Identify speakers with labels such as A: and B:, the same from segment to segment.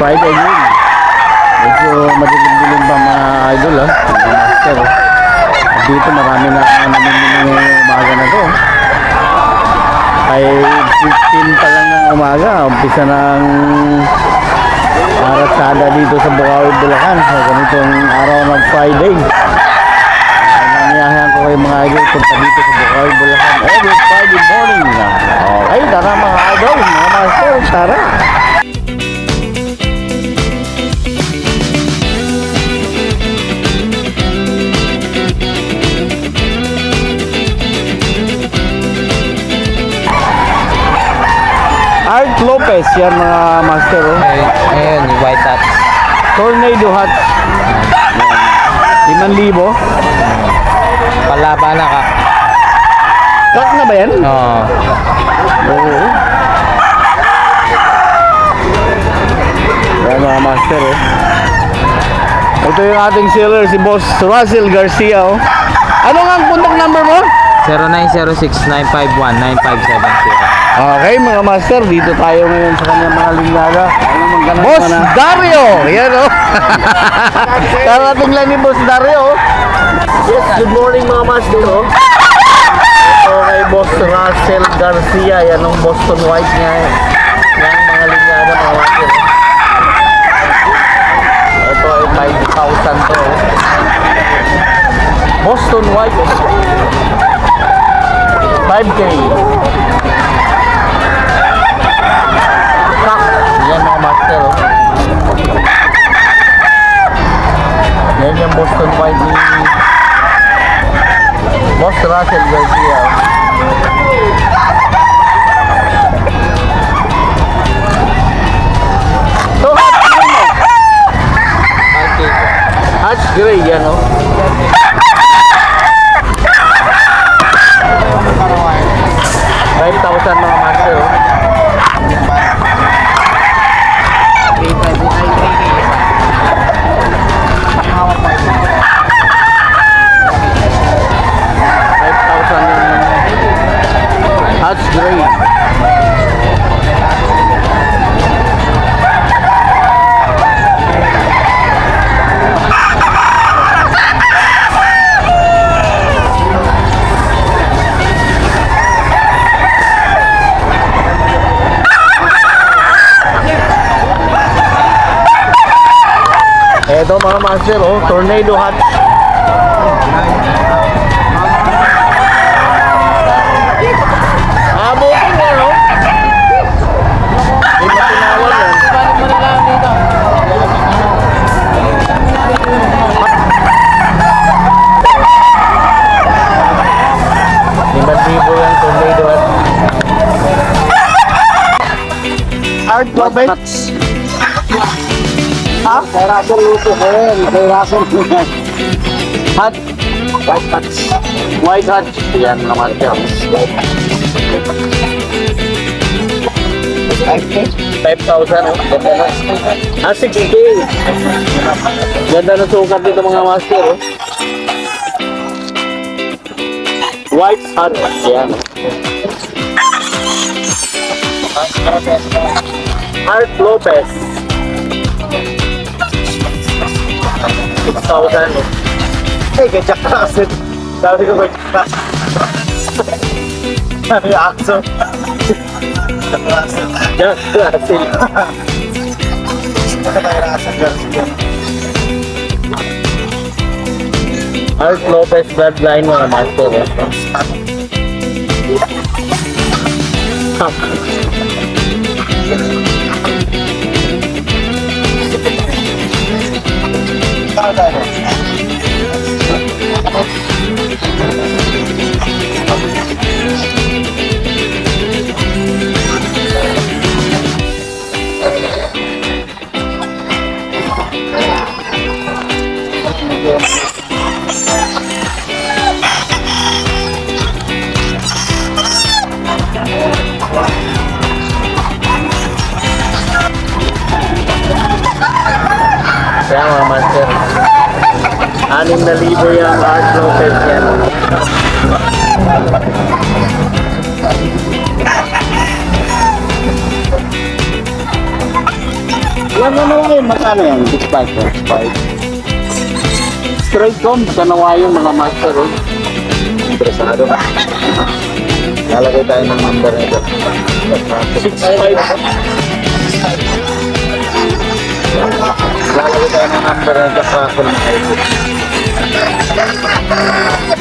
A: Friday yun. Medyo madilim-dilim pa mga idol ah. Mga master oh. At Dito marami na namimili ngayong umaga na to. Ay 15 pa lang ng umaga. Umpisa ng aratsada dito sa Bukawi, Bulacan. Sa ganitong araw ng Friday. Ay, nangiyahan ko kayo mga idol punta dito sa Bukawi, Bulacan every Friday morning. Okay, tara mga idol, mga master, tara. Lopez, yan mga master. Oh.
B: Ayun, yung white hat.
A: Tornado hat. Yan. 5,000.
B: Palaba na ka.
A: Cut na ba yan?
B: Oo.
A: Oo. Yan mga master oh. Ito yung ating seller, si Boss Russell Garcia oh. Ano nga ang contact number mo?
B: 0906-951-9570.
A: Okay mga master, dito tayo ngayon sa kanyang mga linyaga. Boss
B: na.
A: Dario! Yan oh. Karating lang ni Boss Dario. oh. Yes, good morning mga master oh. Ito kay Boss Russell Garcia. Yan ang Boston White niya. Yan ang mga linyaga mga master. Ito ay 5,000 to. Boston White. oh. 5K. Eto mga master, oh, tornado hat. Ah, booking yan, oh. Di ba tinawag yan? Limang libo yan, tornado hat. Art Lopez. Kay Russell Luto ko yun. Kay Russell Luto. Hat. White hat. White hat. Yan naman yan. 5,000 oh. Ganda na. Ah, 6K. Ganda na sukat dito mga master oh. White hat. Yan. Art Lopez. 6,000. Eh, kaya kasi. Sabi ko kaya Sabi ko akso. Jack Russell. Art Lopez bloodline mga master. eh. Kaya mga master. Anim na libo yung Art Lopez yan. Yan ano ngayon, magkano yan? 6.5. 5. Straight comb, kanawa yung mga master. Oh.
C: Interesado. Lalagay tayo ng number nito.
A: 6.5.
C: Lalagay tayo ng number nito sa ako ng.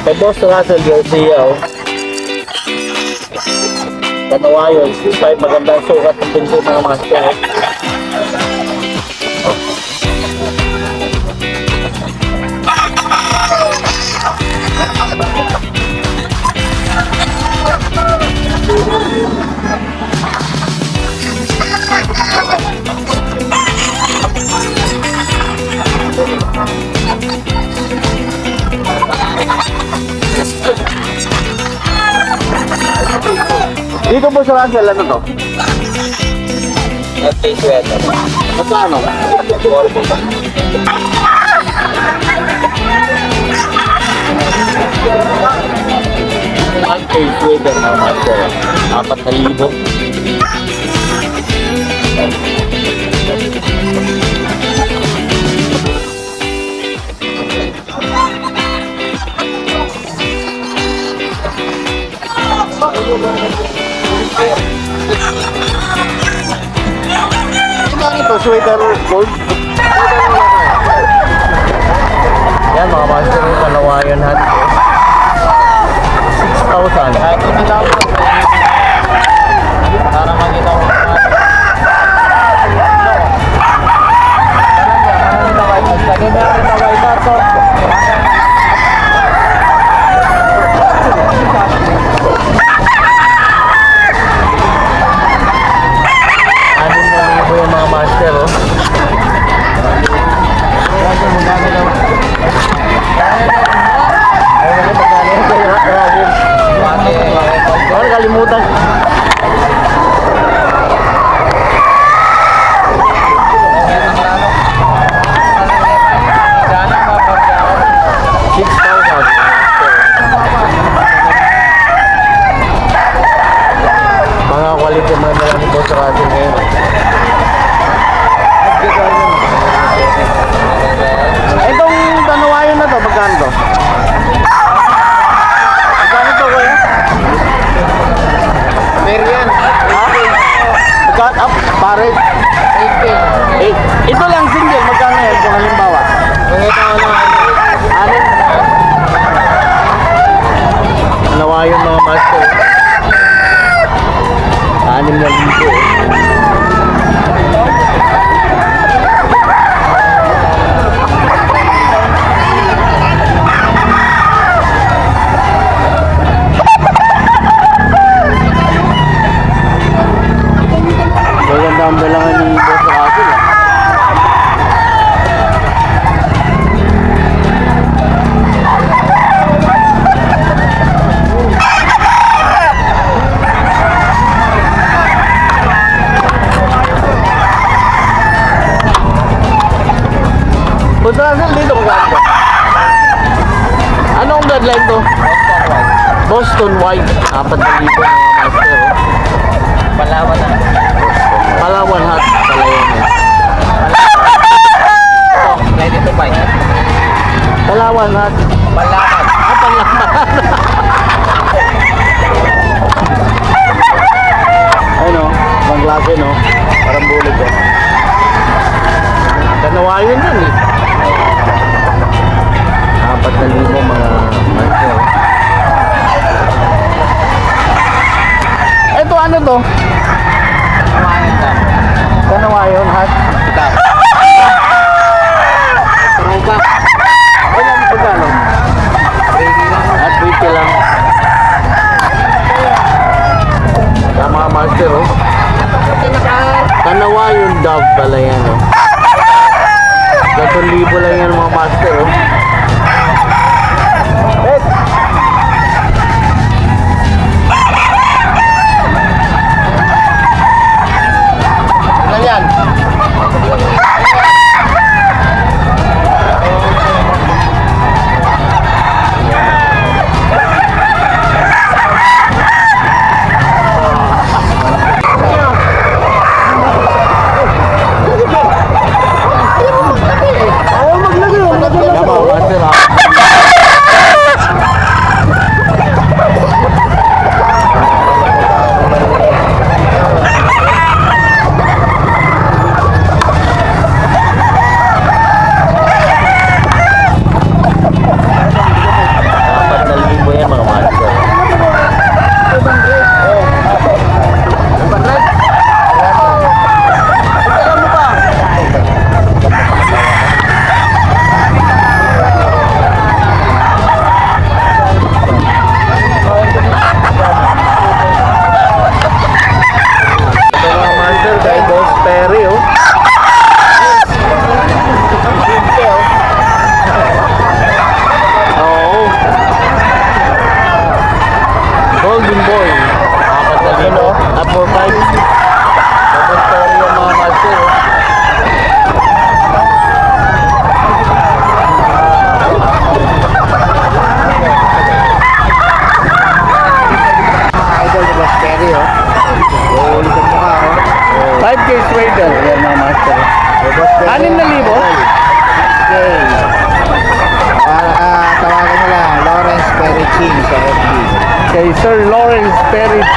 A: Kay Boss Russell Garcia, oh. Kanawa yun, 6.5. Magandang sukat ng pinto mga master. Dito po sa Russell, ano to?
C: FK sweater.
A: Magkano? Ang case sweater mga master. Apat na libo. Ano ito? Sweater gold? Yan mga master yung kalawayan hat. 6,000.
C: Kahit ito lang po. Para makita mo. Lagay na rin sa white hat, Palawan
A: hat. Palawan. Ah, Palawan. Ayun o. Ibang klase no. Parang bulig o. Kanawayan yun eh. Apat na libo mga master. Ito ano to?
C: Kumain ka.
A: Kanawayan hat.
C: Ito.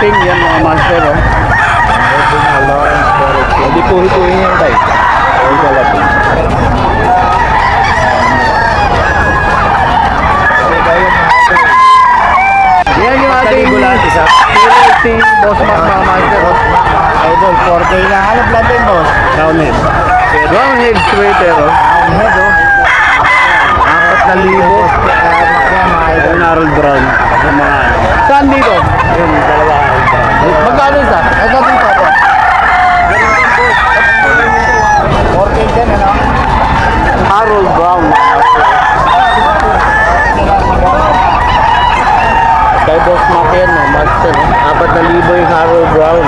A: Ting yan mga master. Oh.
B: Hindi po hituin yan tayo. Okay ba yun?
A: Yan yung ating si Boss Mac mga master. oh.
B: Idol, 4K na. Plan din, boss?
A: Downhill. Downhill straighter. Oh.
B: Downhead, oh.
A: Apat na libo.
B: Ah.
A: Harold Brown. Yung mga. Saan dito?
B: Yun, dalawa.
A: Magkano isa?
B: Ito din po po. 4K din, ano?
A: Harold Brown. Kay Boss Mac yan, no? master. no? Apat na libo yung Harold Brown.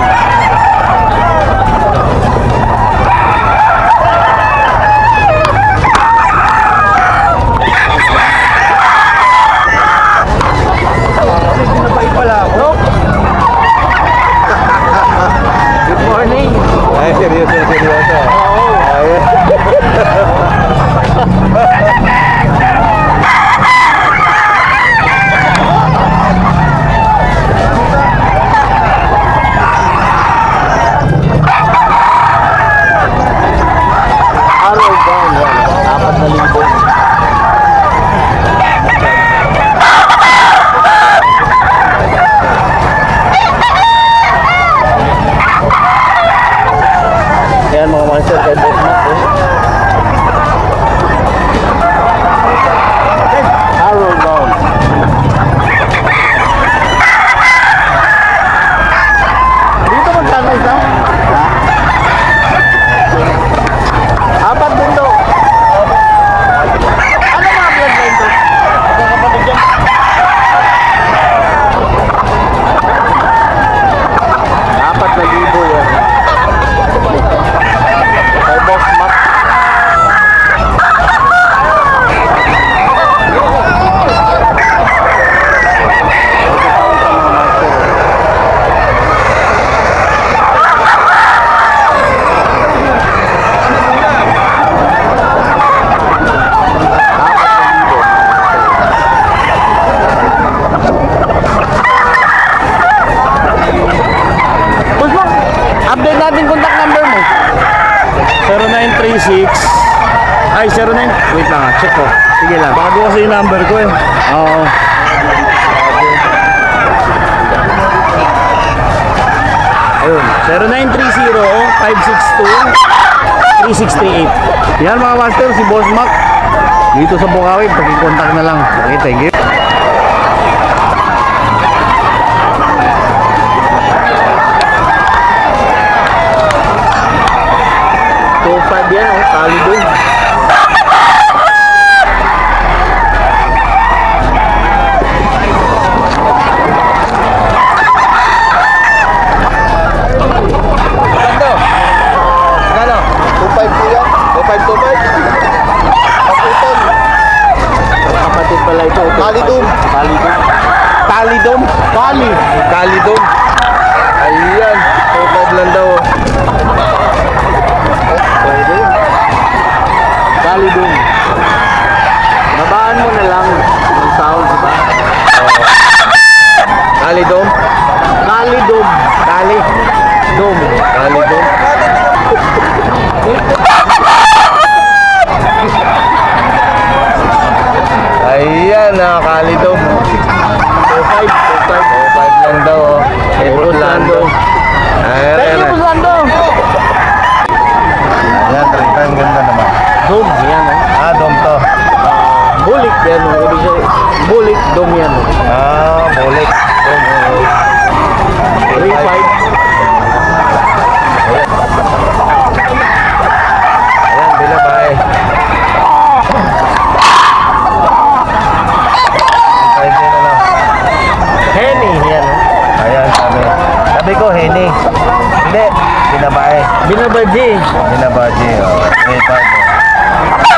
C: Check ko
A: Sige lang.
C: bago kasi yung number ko eh
A: Oo.
C: ayun 0930 562 3638
A: Yan mga master, si Boss Mac. Dito sa Bukawi, pag-contact na lang. Okay, thank you. Two five yan, oh. Tali dun.
B: Gano? 2.5 po yan? 2.5, 2.5? Paputon.
A: Kapatid pala ito. ito.
B: Talidum.
A: Talidum. Talidum? Kali. Talidum. Ayan. Two five lang daw. oh. Pwede. Talidum. Babaan mo na lang yung sound, di ba? Talidum? Talidum. Tali. Dum. Talidum. Ayan, nakakalidom. 2.5, 2.5. 2.5 lang daw, oh. Kay Brulando. Ayan,
C: Thank
A: ayan.
C: you, Brulando.
B: Yan, 35. Ganda naman.
A: Dom, yan, oh.
B: Ah, dom to.
A: Bulik yan, oh. Ibig sabihin, bulik, dom yan, oh.
B: Ah, bulik. Dom, oh.
A: 3.5.
B: Ayan, binabay. Five din, ano?
A: Henny, yan, oh.
B: Ayan, sabi. Sabi ko, Henny. Hindi, binabay.
A: Binabaji.
B: Binabaji, oh. 35.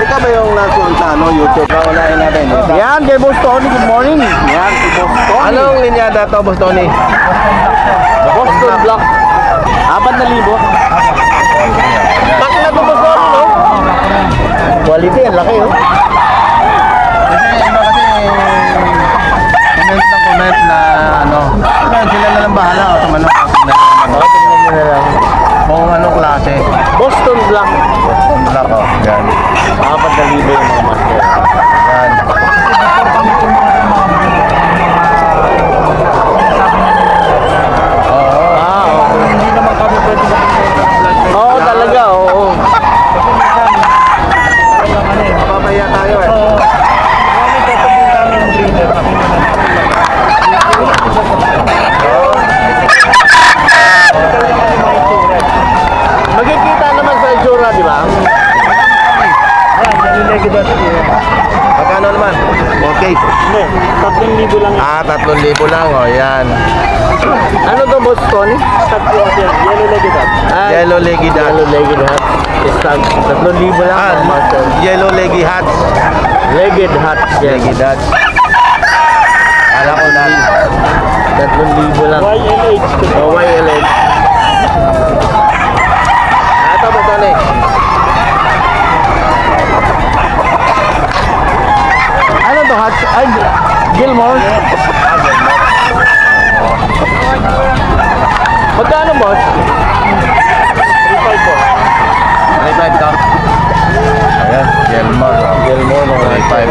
B: Ikaw ba yung nasa ano, YouTube? Wala na
A: kay Boss Tony. Good morning. Yan, si Boss Tony.
C: Anong linyada to, Boss Tony?
A: Boston Black. Apat na libo. Laki na to, Boss Tony, no? Quality, ang laki, oh.
B: Kasi iba kasi comment ng comment na ano, ayun, sila na lang bahala o tumanong kasi na ano,
A: Oh, tingnan mo na lang.
B: kung anong klase.
A: Boston Black.
B: Black o, yan.
A: Apat na libo yung mga master.
B: Yan. Oo.
A: Ah, okay.
B: Hindi naman kami pwede
A: Oo, talaga, oo.
B: Papaya tayo eh.
A: Magkikita naman sa itsura, di ba?
B: Magkano naman? Okay.
A: Hindi, 3,000 lang.
B: Ah, 3,000 lang o, yan.
A: Tony? Tatlo kasi yan. Yellow legged hat. Ah,
B: Yellow leggy dot.
A: Yellow legged hat. Stag, 3,000 lang.
B: Ah,
A: master.
B: yellow leggy hats.
A: Legged hat. Yes.
B: Leggy dots. Alam ko na.
A: 3,000 lang.
C: YLH.
A: Oh, YLH.
B: Ah, Ito ba, Tony?
A: Ano to, hat? Ay, Gilmore? Magkano, boss? 3,500 po.
B: 35 ka? Ayan, Gilmore.
A: Gilmore, no?
B: 35.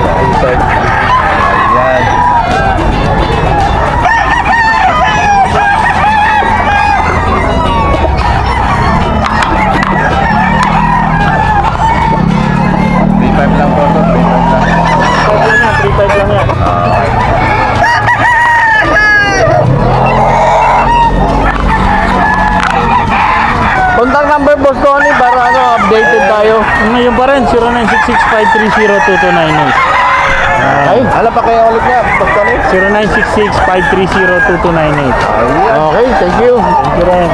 C: 0966-530-2298.
A: Ay,
B: Alam pa kaya ulit niya, na
C: 0966-530-2298.
B: Ayan.
A: okay, thank you.
C: Thank you rin.